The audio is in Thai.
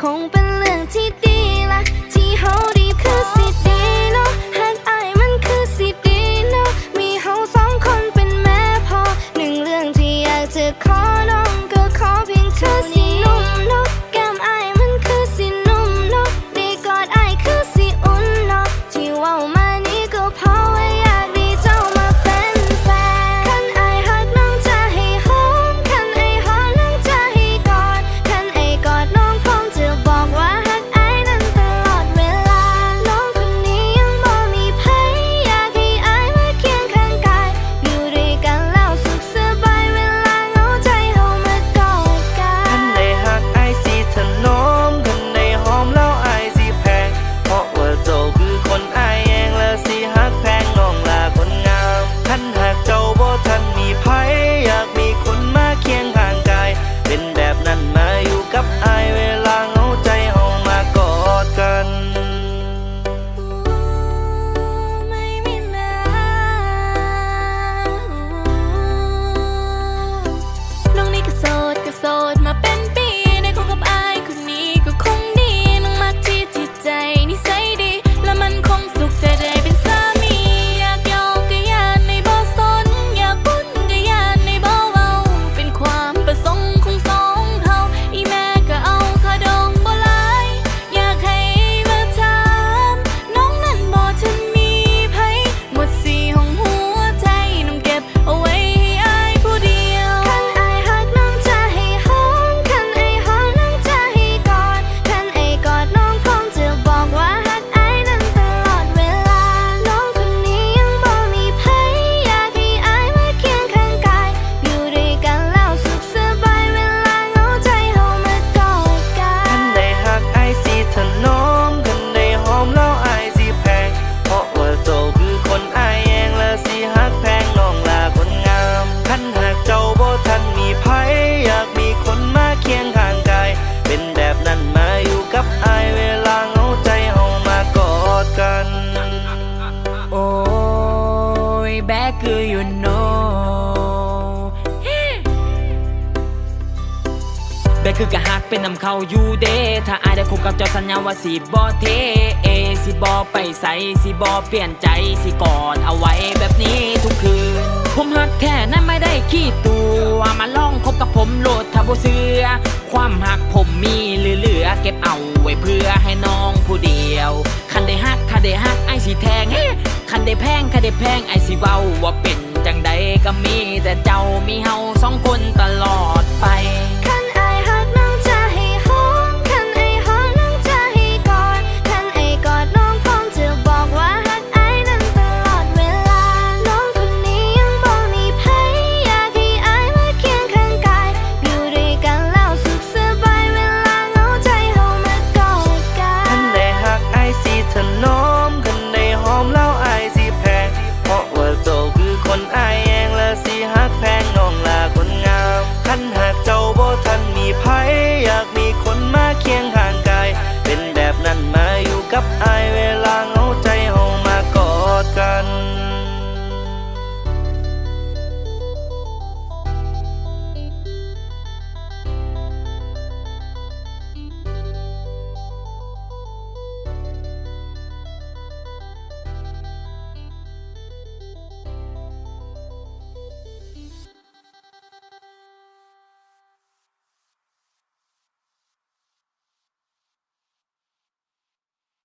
空本 มันคงสุขจะได้ ไผอยากมีคนมาเคียงข้างกาย เป็นแบบนั้นมาอยู่กับอายเวลาเหงาใจเฮามากอดกัน โอ้ยแบกคือ you know แบกคือกะหักเป็นนำเขาอยู่เดถ้าอายได้คบกับเจ้าสัญญาว่าสิบ่เทเอสิบ่ไปใส่สิบ่เปลี่ยนใจสิกอดเอาไว้แบบนี้ทุกคืน ผมหักแท้นั้นไม่ได้ขี้ตัวมาลองคบ กับผมโลดทับเสือ ความหักผมมีเหลือๆเก็บเอาไว้เพื่อให้น้องผู้เดียว คันได้หักคันได้หักไอ้สีแทงเฮ้คันได้แพงคันได้แพงไอ้สีเว้าว่าเป็นจังใดก็มีแต่เจ้ามีเฮาสองคนตลอดไป tan